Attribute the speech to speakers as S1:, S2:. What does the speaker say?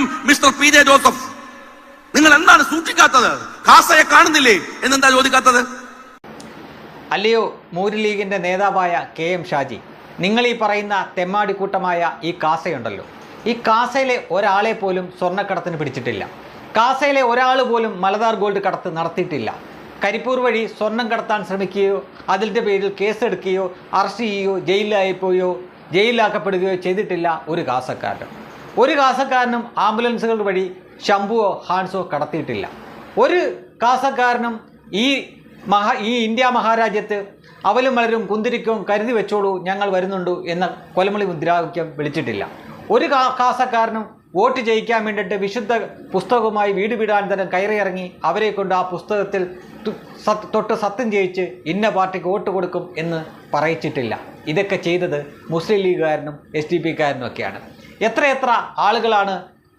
S1: സൂക്ഷിക്കണം mister P J Joseph. നിങ്ങൾ എന്താണ് സൂക്ഷിക്കാത്തത്? കാസയെ കാണുന്നില്ലേ? എന്നെന്താ ചോദിക്കാത്തത്?
S2: അല്ലയോ മൂര് ലീഗിന്റെ നേതാവായ കെ എം ഷാജി. നിങ്ങൾ ഈ പറയുന്ന തെമ്മാടി കൂട്ടമായ ഈ കാസയുണ്ടല്ലോ ഈ കാസയിലെ ഒരാളെ പോലും സ്വർണക്കടത്തിന് പിടിച്ചിട്ടില്ല. കാസയിലെ ഒരാൾ പോലും മലദാർ ഗോൾഡ് കടത്ത് നടത്തിയിട്ടില്ല. കരിപ്പൂർ വഴി സ്വർണം കടത്താൻ ശ്രമിക്കുകയോ അതിന്റെ പേരിൽ കേസെടുക്കുകയോ അറസ്റ്റ് ചെയ്യുകയോ ജയിലിലായിപ്പോയോ ജയിലിലാക്കപ്പെടുകയോ ചെയ്തിട്ടില്ല ഒരു കാസക്കാരനും ഒരു കാസക്കാരനും ആംബുലൻസുകൾ വഴി ശംഭുവോ ഹാൻസോ കടത്തിയിട്ടില്ല. ഒരു കാസക്കാരനും ഈ മഹാ ഈ ഇന്ത്യ മഹാരാജ്യത്ത് അവലും വളരും കുന്തിരിക്കും കരുതി വെച്ചോളൂ ഞങ്ങൾ വരുന്നുണ്ട് എന്ന കൊലമളി മുദ്രാവാക്യം വിളിച്ചിട്ടില്ല. ഒരു കാസക്കാരനും വോട്ട് ജയിക്കാൻ വേണ്ടിയിട്ട് വിശുദ്ധ പുസ്തകവുമായി വീട് വീടാന്തരം കയറിയിറങ്ങി അവരെ കൊണ്ട് ആ പുസ്തകത്തിൽ തൊട്ട് സത്യം ചെയ്യിച്ച് ഇന്ന പാർട്ടിക്ക് വോട്ട് കൊടുക്കും എന്ന് പറയിച്ചിട്ടില്ല. ഇതൊക്കെ ചെയ്തത് മുസ്ലിം ലീഗുകാരനും എസ് ഡി പിക്കാരനും ഒക്കെയാണ് എത്രയെത്ര ആളുകളാണ്